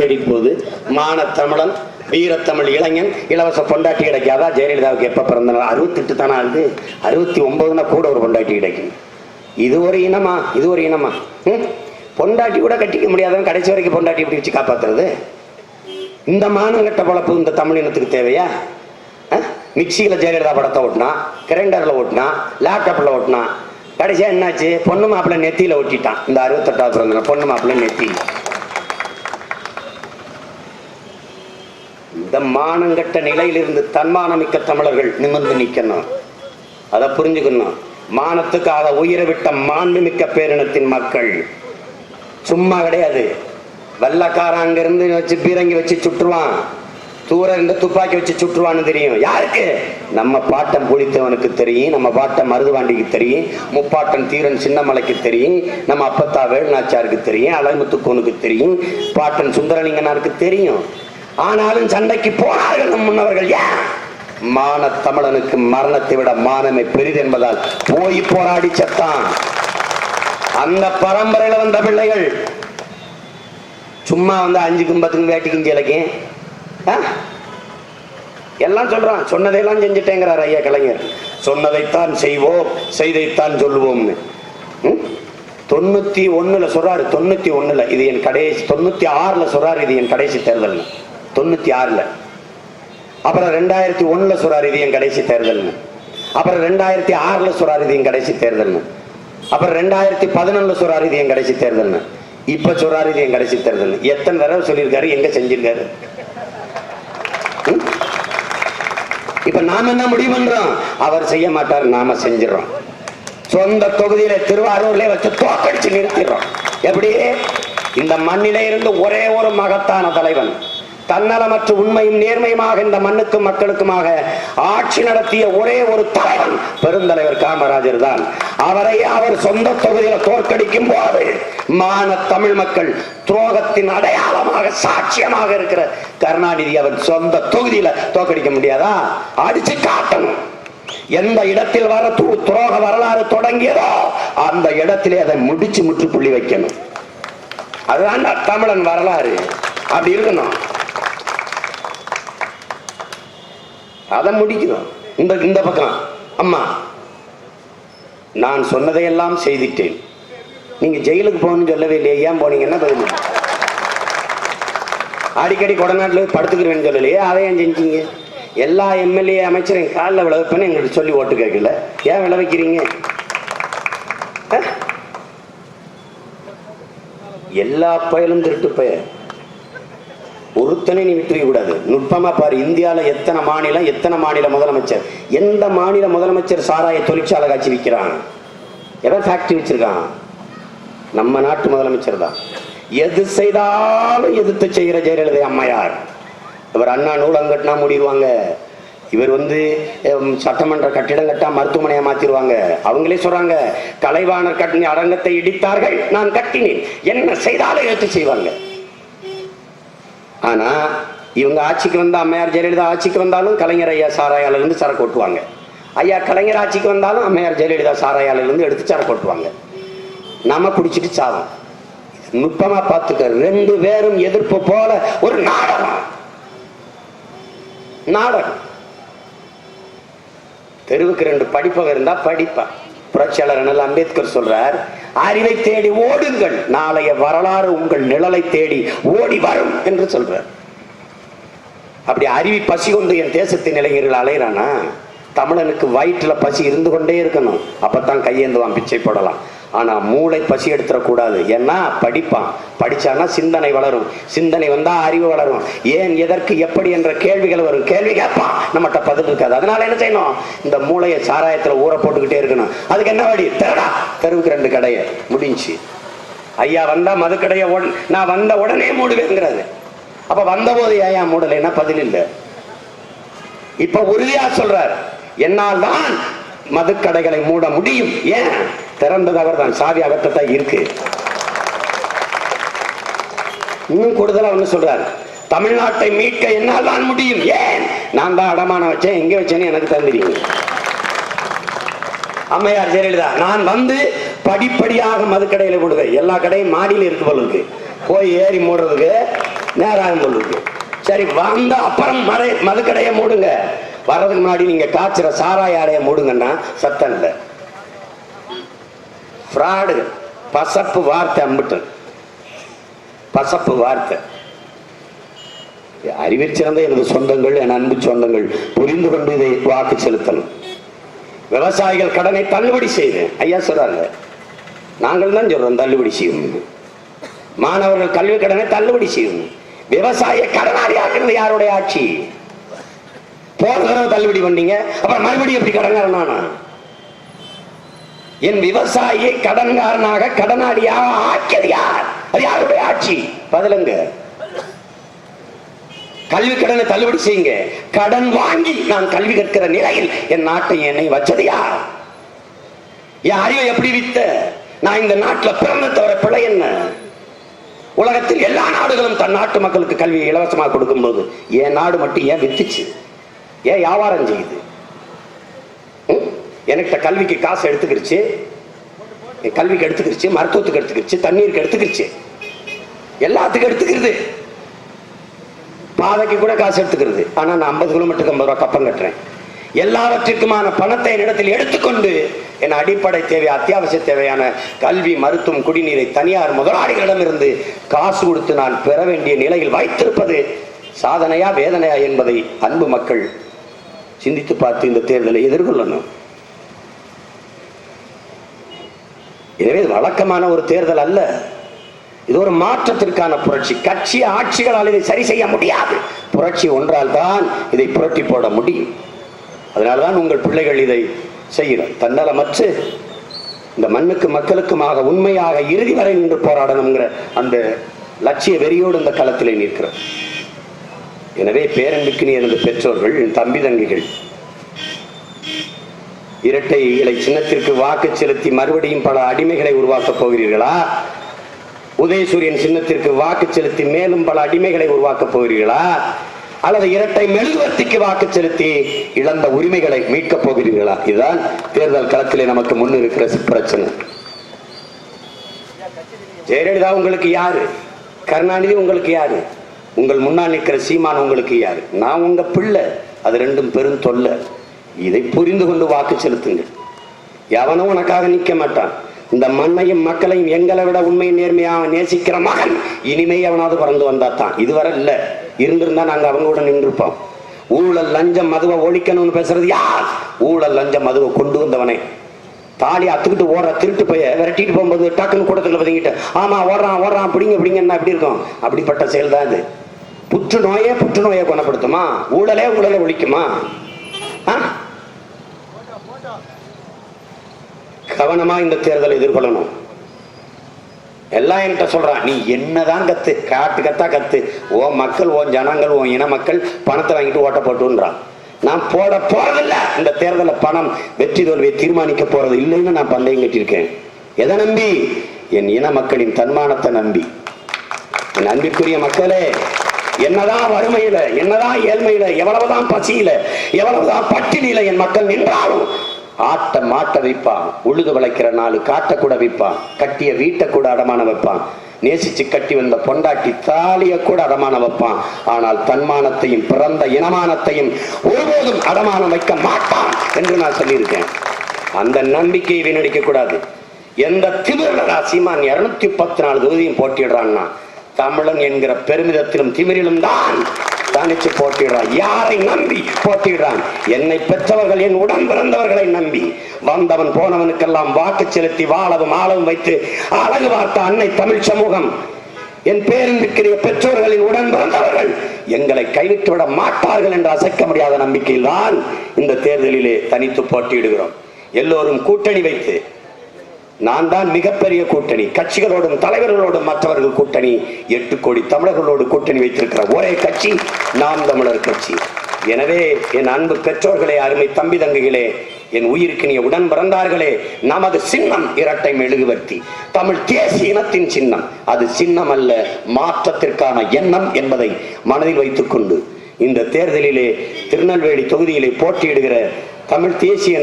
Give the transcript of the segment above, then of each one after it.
தேடிட்டு போகுது மான தமிழன் வீரத்தமிழ் இளைஞன் இலவச பொண்டாட்டி கிடைக்காதா? ஜெயலலிதாவுக்கு எப்ப பிறந்தநாள்? அறுபத்தெட்டு தானே ஆகுது அறுபத்தி ஒன்பதுனா கூட ஒரு பொண்டாட்டி கிடைக்கும். இது ஒரு இனமா? இது ஒரு இனமா? ம்? பொண்டாட்டி கூட கட்டிக்க முடியாதவன் கடைசி வரைக்கும் பொண்டாட்டி எப்படி வச்சு காப்பாற்றுறது இந்த மானங்கட்ட பொழப்பு இந்த தமிழ் இனத்துக்கு தேவையா? மிக்சியில் ஜெயலலிதா படத்தை ஓட்டினா கிரைண்டரில் ஓட்டினா லேப்டாப்பில் ஓட்டினா கடைசியாக என்னாச்சு? பொண்ணு மாப்பிள்ளை நெத்தியில் ஒட்டிட்டான். இந்த அறுபத்தெட்டாவது பிறந்த பொண்ணு மாப்பிள்ளை நெத்தியில் இந்த மானங்கட்ட நிலையிலிருந்து தன்மானமிக்க தமிழர்கள் நிமிர்ந்து நிற்கணும். அதை புரிஞ்சுக்கணும். மானத்துக்காக உயிரை விட்ட மாண்புமிக்க பேரினத்தின் மக்கள். சும்மா கிடையாது. வெள்ளக்காரன் அங்கிருந்து வச்சு பீரங்கி வச்சு சுட்டுருவான் தூர இருந்து துப்பாக்கி வச்சு சுற்றுவான்னு தெரியும். யாருக்கு? நம்ம பாட்டம் புளித்தவனுக்கு தெரியும். நம்ம பாட்டம் மருதுவாண்டிக்கு தெரியும். முப்பாட்டன் தீரன் சின்னமலைக்கு தெரியும். நம்ம அப்பத்தா வேலுநாச்சாருக்கு தெரியும். அலைமுத்துக்கோனுக்கு தெரியும். பாட்டன் சுந்தரலிங்கனாருக்கு தெரியும். ஆனாலும் சண்டைக்கு போனார்கள் நம் முன்னவர்கள். ஏன் மான தமிழனுக்கு மரணத்தை விட மானமே பெரிது என்பதால் போய் போராடி செத்தான். அந்த பரம்பரையில வந்த பிள்ளைகள் சும்மா வந்து அஞ்சுக்கும் பத்துக்கும் வேட்டிக்கும் சிலைக்கும் எல்லாம் சொல்றான். சொன்னதையெல்லாம் செஞ்சுட்டேங்கிறார் ஐயா கலைஞர். சொன்னதைத்தான் செய்வோம் செய்தைத்தான் சொல்லுவோம்னு. தொண்ணூத்தி ஒண்ணுல சொல்றாரு. தொண்ணூத்தி ஒண்ணுல. இது என் கடைசி தொண்ணூத்தி ஆறுல சொல்றாரு. இது என் கடைசி தேர்தல் தொண்ணூத்தி ஆறுல. அப்புறம் ரெண்டாயிரத்தி ஒண்ணுல சொல்றாரு இது என் கடைசி தேர்தல்னு. அப்புறம் ரெண்டாயிரத்தி ஆறுல சொல்றாரு இது என் கடைசி தேர்தல்னு. அப்புறம் ரெண்டாயிரத்தி பதினொன்னுல சொல்றாரு இது என் கடைசி தேர்தல்னு. இப்ப சொல்றாரு இது என் கடைசி தேர்தல் எத்தனை தடவை சொல்லியிருக்காரு எங்க செஞ்சிருக்காரு? ம்? இப்ப நாம என்ன முடிவு பண்றோம்? அவர் செய்ய மாட்டார் நாம செஞ்சிடறோம். சொந்த தொகுதியில திருவாரூர்ல வச்சு தோக்கடிச்சு நிறுத்திடுறோம். எப்படி? இந்த மண்ணிலே இருந்து ஒரே ஒரு மகத்தான தலைவன். தன்னலமற்ற உண்மையும் நேர்மையுமாக இந்த மண்ணுக்கும் மக்களுக்குமாக ஆட்சி நடத்திய ஒரே ஒரு தலைவன் பெருந்தலைவர் காமராஜர் தான். அவரை அவர் சொந்த தொகுதியில தோற்கடிக்கும் போது மான தமிழ் மக்கள் துரோகத்தின் அடையாளமாக சாட்சியமாக இருக்கிற கருணாநிதி அவர் சொந்த தொகுதியில தோற்கடிக்க முடியாதா? அடிச்சு காட்டணும். எந்த இடத்தில் வர துரோக வரலாறு தொடங்கியதோ அந்த இடத்திலே அதை முடிச்சு முற்றுப்புள்ளி வைக்கணும். அதுதான் தமிழன் வரலாறு. அப்படி இருக்கணும். அதை முடிக்கணும் இந்த இந்த பக்கம். அம்மா நான் சொன்னதையெல்லாம் செய்திட்டேன். நீங்கள் ஜெயிலுக்கு போகணும்னு சொல்லவே இல்லையே. ஏன் போனீங்கன்னா பதில்? அடிக்கடி கொடநாட்டில் படுத்துக்கிறேன்னு சொல்லலையே. அதை ஏன் செஞ்சீங்க? எல்லா எம்எல்ஏ அமைச்சரையும் காலில் விளைவிப்பேன்னு எங்களுக்கு சொல்லி ஓட்டு கேட்கல. ஏன் விளைவிக்கிறீங்க எல்லா பயலும் திருட்டு பயல். ஒருத்தனை நீ விட்டுவிக்க கூடாது. நுட்பமா பாரு இந்தியாவில் எத்தனை மாநிலம் எத்தனை மாநில முதலமைச்சர்? எந்த மாநில முதலமைச்சர் சாராய தொழிற்சாலை காட்சி விற்கிறான் எவன் ஃபேக்டரி வச்சிருக்கான்? நம்ம நாட்டு முதலமைச்சர் தான். எது செய்தாலும் எதிர்த்து செய்கிற ஜெயலலிதா அம்மையார். இவர் அண்ணா நூலம் கட்டினா மூடிடுவாங்க. இவர் வந்து சட்டமன்ற கட்டிடம் கட்டா மருத்துவமனையை மாத்திருவாங்க அவங்களே சொல்றாங்க கலைவாணர் கட்டின அரங்கத்தை இடித்தார்கள் நான் கட்டினேன். என்ன செய்தாலும் எடுத்து செய்வாங்க. ஆனா இவங்க ஆட்சிக்கு வந்த அம்மையார் ஜெயலலிதா ஆட்சிக்கு வந்தாலும் கலைஞர் ஐயா சாராயாலிருந்து சரக்கு ஓட்டுவாங்க. ஐயா கலைஞர் ஆட்சிக்கு வந்தாலும் அம்மையார் ஜெயலலிதா சாராயாலிருந்து எடுத்து சரக்கு ஓட்டுவாங்க. நாம் குடிச்சிட்டு சாதம் நுட்பமா பார்த்துக்க ரெண்டு பேரும் எதிர்ப்பு போல ஒரு நாடகம். நாடகம். தெருவுக்கு ரெண்டு படிப்பவங்க இருந்தா படிப்பான் புரட்சியாளர் அண்ணல் அம்பேத்கர் சொல்றார் அறிவை தேடி ஓடுங்கள் நாளைய வரலாறு உங்கள் நிழலை தேடி ஓடி வரும் என்று சொல்றார். அப்படி அறிவி பசி கொண்டு என் தேசத்தின் இளைஞர்கள் அலையிறானா? தமிழனுக்கு வயிற்றுல பசி இருந்து கொண்டே இருக்கணும். அப்பத்தான் கையேந்துவான் பிச்சை போடலாம். ஆனால் மூளை பசி எடுத்துடக்கூடாது ஏன்னா படிப்பான். படித்தானா சிந்தனை வளரும். சிந்தனை வந்தால் அறிவு வளரும். ஏன் எதற்கு எப்படி என்ற கேள்விகள் வரும். கேள்வி கேட்பான். நம்மகிட்ட பதில் இருக்காது. அதனால என்ன செய்யணும்? இந்த மூளையை சாராயத்தில் ஊற போட்டுக்கிட்டே இருக்கணும். அதுக்கு என்ன வழி? தெருடா. தெருவுக்கு ரெண்டு கடையை. முடிஞ்சு ஐயா வந்தால் மதுக்கடையை உடன் நான் வந்த உடனே மூடுவேங்கிறது அப்போ வந்தபோது ஏன் மூடலைன்னா பதில் இல்லை. இப்போ உறுதியாக சொல்கிறார் என்னால் தான் மதுக்கடைகளை மூட முடியும். ஏன்? திறந்தது அவர் தான் சாவி அவர்கிட்ட இருக்கு. இன்னும் கூடுதலா ஒண்ணு சொல்றாரு. தமிழ்நாட்டை மீட்க என்னால் தான் முடியும். ஏன்? நான் தான் அடமானம் வச்சேன். எங்க வச்சேன்னு எனக்கு தந்துடுங்க அம்மையார் ஜெயலலிதா நான் வந்து படிப்படியாக மதுக்கடையில போடுவேன். எல்லா கடையும் மாடியில் இருக்கு போல இருக்கு. போய் ஏறி மூடுறதுக்கு நேரம் இருக்கு. சரி வந்த அப்புறம் மறை மதுக்கடையை மூடுங்க. வர்றதுக்கு முன்னாடி நீங்க காய்ச்சுற சாராய ஆடைய மூடுங்கன்னா சத்தம் இல்லை. ஃப்ராடு பசப்பு வார்த்தை அம்பிட்டு. பசப்பு வார்த்தை. அறிவில் சிறந்த எனது சொந்தங்கள் என் அன்பு சொந்தங்கள் புரிந்து கொண்டு இதை வாக்கு செலுத்தணும். விவசாயிகள் கடனை தள்ளுபடி செய்வேன் ஐயா சொல்றாங்க நாங்கள் தான் சொல்றோம் தள்ளுபடி செய்வோம் மாணவர்கள் கல்வி கடனை தள்ளுபடி செய்யணும். விவசாய கடனாளி ஆக்குறது யாருடைய ஆட்சி? போன தடவை தள்ளுபடி பண்ணீங்க. அப்புறம் மறுபடியும் எப்படி கடன்காரனானா? என் விவசாயியை கடன்காரனாக கடனாளியாக ஆக்கியது யார்? அது யாருடைய ஆட்சி? பதிலுங்க. கல்வி கடனை தள்ளுபடி செய்யுங்க. கடன் வாங்கி நான் கல்வி கற்கிற நிலையில் என் நாட்டை என்னை வச்சது யார்? என் அறிவை எப்படி வித்த? நான் இந்த நாட்டுல பிறந்த தவிர பிழை என்ன? உலகத்தில் எல்லா நாடுகளும் தன் நாட்டு மக்களுக்கு கல்வியை இலவசமாக கொடுக்கும்போது என் நாடு மட்டும் ஏன் வித்துச்சு? ஏன் வியாபாரம் செய்யுது? ம்? என்கிட்ட கல்விக்கு காசு எடுத்துக்கிடுச்சு கல்விக்கு எடுத்துக்கிடுச்சு மருத்துவத்துக்கு எடுத்துக்கிடுச்சு தண்ணீருக்கு எடுத்துக்கிடுச்சு எல்லாத்துக்கும் எடுத்துக்கிறது. பாதைக்கு கூட காசு எடுத்துக்கிறது. ஆனா நான் ஐம்பது கிலோமீட்டருக்கு ஐம்பது ரூபா கப்பம் கட்டுறேன். எல்லாவற்றிற்குமான பணத்தை என்னிடத்தில் எடுத்துக்கொண்டு என் அடிப்படை தேவை அத்தியாவசிய தேவையான கல்வி மருத்துவம் குடிநீரை தனியார் முதலாளிகளிடமிருந்து காசு கொடுத்து நான் பெற வேண்டிய நிலையில் வைத்திருப்பது சாதனையா வேதனையா என்பதை அன்பு மக்கள் சிந்தித்து பார்த்து இந்த தேர்தலை எதிர்கொள்ளணும். எனவே வழக்கமான ஒரு தேர்தல் அல்ல. இது ஒரு மாற்றத்திற்கான புரட்சி. கட்சி ஆட்சிகளால் இதை சரி செய்ய முடியாது. புரட்சி ஒன்றால் தான் இதை புரட்டி போட முடியும். அதனால்தான் உங்கள் பிள்ளைகள் இதை செய்கிறோம் தன்னலமற்று இந்த மண்ணுக்கு மக்களுக்குமாக உண்மையாக இறுதி வரை நின்று போராடணுங்கிற அந்த லட்சிய வெறியோடு இந்த களத்திலே நிற்கிறோம். எனவே பேரன்புக்கு எனது பெற்றோர்கள் என் தம்பி தங்கிகள். இரட்டை இலை சின்னத்திற்கு வாக்கு செலுத்தி மறுபடியும் பல அடிமைகளை உருவாக்கப் போகிறீர்களா? உதயசூரியன் சின்னத்திற்கு வாக்கு செலுத்தி மேலும் பல அடிமைகளை உருவாக்கப் போகிறீர்களா? அல்லது இரட்டை மெழுகுவர்த்திக்கு வாக்கு செலுத்தி இழந்த உரிமைகளை மீட்கப் போகிறீர்களா? இதுதான் தேர்தல் களத்திலே நமக்கு முன் இருக்கிற பிரச்சனை. ஜெயலலிதா உங்களுக்கு யாரு? கருணாநிதி உங்களுக்கு யாரு? உங்கள் முன்னால் நிற்கிற சீமான் உங்களுக்கு யார்? நான் உங்கள் பிள்ளை. அது ரெண்டும் பெரும் தொல்லை. இதை புரிந்து கொண்டு வாக்கு செலுத்துங்கள். எவனும் உனக்காக நிற்க மாட்டான். இந்த மண்ணையும் மக்களையும் எங்களை விட உண்மையை நேர்மையாக நேசிக்கிற மகன் இனிமே எவனாவது பிறந்து தான். இதுவரை இல்லை. இருந்திருந்தா நாங்கள் அவங்க கூட நின்றுப்போம். ஊழல் லஞ்சம் மதுவை ஒழிக்கணும்னு பேசுறது யார்? ஊழல் லஞ்சம் மதுவை கொண்டு வந்தவனே. தாலி அத்துக்கிட்டு ஓடுற திருட்டு போய் விரட்டிட்டு போகும்போது டக்குன்னு கூட்டத்தில் பதுங்கிட்டு ஆமா ஓடுறான் ஓடுறான் பிடிங்க பிடிங்கன்னா எப்படி இருக்கும்? அப்படிப்பட்ட செயல் தான் இது. புற்றுநோயே புற்றுநோயை குணப்படுத்துமா? ஊழலே ஊழலை ஒழிக்குமா? கவனமா இந்த தேர்தலை எதிர்கொள்ளணும். எல்லாம் என்கிட்ட சொல்றான் நீ என்னதான் கத்து காட்டு கத்தா கத்து. ஓ மக்கள் ஓ ஜனங்கள் ஓ இன மக்கள் பணத்தை வாங்கிட்டு ஓட்ட போட்டுன்றான் நான் போட போறதில்ல. இந்த தேர்தலில் பணம் வெற்றி தோல்வியை தீர்மானிக்க போறது இல்லைன்னு நான் பந்தயம் கட்டியிருக்கேன். எதை நம்பி? என் இன மக்களின் தன்மானத்தை நம்பி. என் அன்பிற்குரிய மக்களே என்னதான் வறுமையில என்னதான் ஏழ்மையில எவ்வளவுதான் பசியில எவ்வளவுதான் பட்டினியில என் மக்கள் நின்றாலும் ஆட்ட மாட்ட வைப்பான். உழுது வளைக்கிற நாலு காட்ட கூட வைப்பான். கட்டிய வீட்டை கூட அடமான வைப்பான். நேசிச்சு கட்டி வந்த பொண்டாட்டி தாலிய கூட அடமான வைப்பான். ஆனால் தன்மானத்தையும் பிறந்த இனமானத்தையும் ஒருபோதும் அடமானம் வைக்க மாட்டான் என்று நான் சொல்லியிருக்கேன். அந்த நம்பிக்கையை வீணடிக்க கூடாது. எந்த திமிரடா சீமான் இருநூத்தி பத்து நாலு தொகுதியும் போட்டிடுறான்னா தமிழன் என்கிற பெருமிதத்திலும் திமிரிலும் தான் தனிச்சு போட்டிடுறான். யாரை நம்பி போட்டிடுறான்? என்னை பெற்றவர்கள் என் உடன் பிறந்தவர்களை நம்பி. வந்தவன் போனவனுக்கெல்லாம் வாக்கு செலுத்தி வாழவும் ஆளவும் வைத்து அழகு பார்த்த அன்னை தமிழ் சமூகம் என் பேரன்பிற்குரிய பெற்றோர்களின் உடன் பிறந்தவர்கள் எங்களை கைவிட்டு விட மாட்டார்கள் என்று அசைக்க முடியாத நம்பிக்கையில் தான் இந்த தேர்தலிலே தனித்து போட்டியிடுகிறோம். எல்லோரும் கூட்டணி வைத்து நான் தான் மிகப்பெரிய கூட்டணி. கட்சிகளோடும் தலைவர்களோடும் மற்றவர்கள் கூட்டணி. எட்டு கோடி தமிழர்களோடு கூட்டணி வைத்திருக்கிற ஒரே கட்சி நாம் தமிழர் கட்சி. எனவே என் அன்பு பெற்றோர்களே அருமை தம்பி தங்கைகளே என் உயிருக்கினிய உடன் பிறந்தார்களே நமது சின்னம் இரட்டை மெழுகுவர்த்தி. தமிழ் தேசிய இனத்தின் சின்னம். அது சின்னம் அல்ல மாற்றத்திற்கான எண்ணம் என்பதை மனதில் வைத்துக்கொண்டு இந்த தேர்தலிலே திருநெல்வேலி தொகுதியிலே போட்டியிடுகிற தமிழ் தேசிய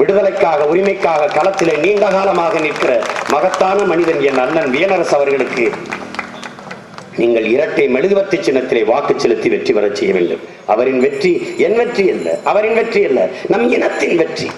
விடுதலைக்காக உரிமைக்காக களத்திலே நீண்ட காலமாக நிற்கிற மகத்தான மனிதன் என் அண்ணன் வியனரசு அவர்களுக்கு நீங்கள் இரட்டை மெழுகுவர்த்தி சின்னத்திலே வாக்கு செலுத்தி வெற்றி பெறச் செய்ய வேண்டும். அவரின் வெற்றி என் வெற்றி அல்ல. அவரின் வெற்றி அல்ல. நம் இனத்தின் வெற்றி.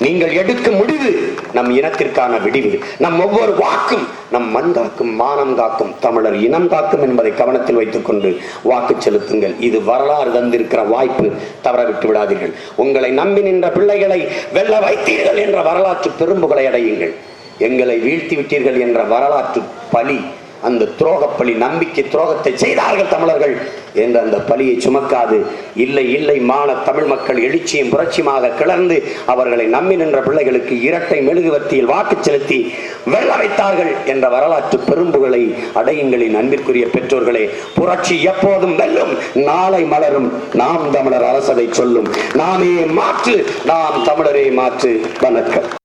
நீங்கள் எடுக்கும் முடிவு நம் இனத்திற்கான விடிவு. நம் ஒவ்வொரு வாக்கும் நம் மண் காக்கும் மானம் காக்கும் தமிழர் இனம் காக்கும் என்பதை கவனத்தில் வைத்துக் கொண்டு வாக்கு செலுத்துங்கள். இது வரலாறு தந்திருக்கிற வாய்ப்பு. தவற விட்டு விடாதீர்கள். உங்களை நம்பி நின்ற பிள்ளைகளை வெல்ல வைத்தீர்கள் என்ற வரலாற்று பெரும்புகளை அடையுங்கள். எங்களை வீழ்த்தி விட்டீர்கள் என்ற வரலாற்று பழி அந்த துரோகப்பழி நம்பிக்கை துரோகத்தை செய்தார்கள் தமிழர்கள் என்ற அந்த பழியை சுமக்காது. இல்லை இல்லை மான தமிழ் மக்கள் எழுச்சியும் புரட்சியுமாக கிளர்ந்து அவர்களை நம்பி நின்ற பிள்ளைகளுக்கு இரட்டை மெழுகுவர்த்தியில் வாக்கு செலுத்தி வெல்ல வைத்தார்கள் என்ற வரலாற்று பெரும்புகளை அடையுங்களின் அன்பிற்குரிய பெற்றோர்களே புரட்சி எப்போதும் வெல்லும் நாளை மலரும். நாம் தமிழர் அரசதை சொல்லும் நாமே மாற்று நாம் தமிழரே மாற்று. வணக்கம்.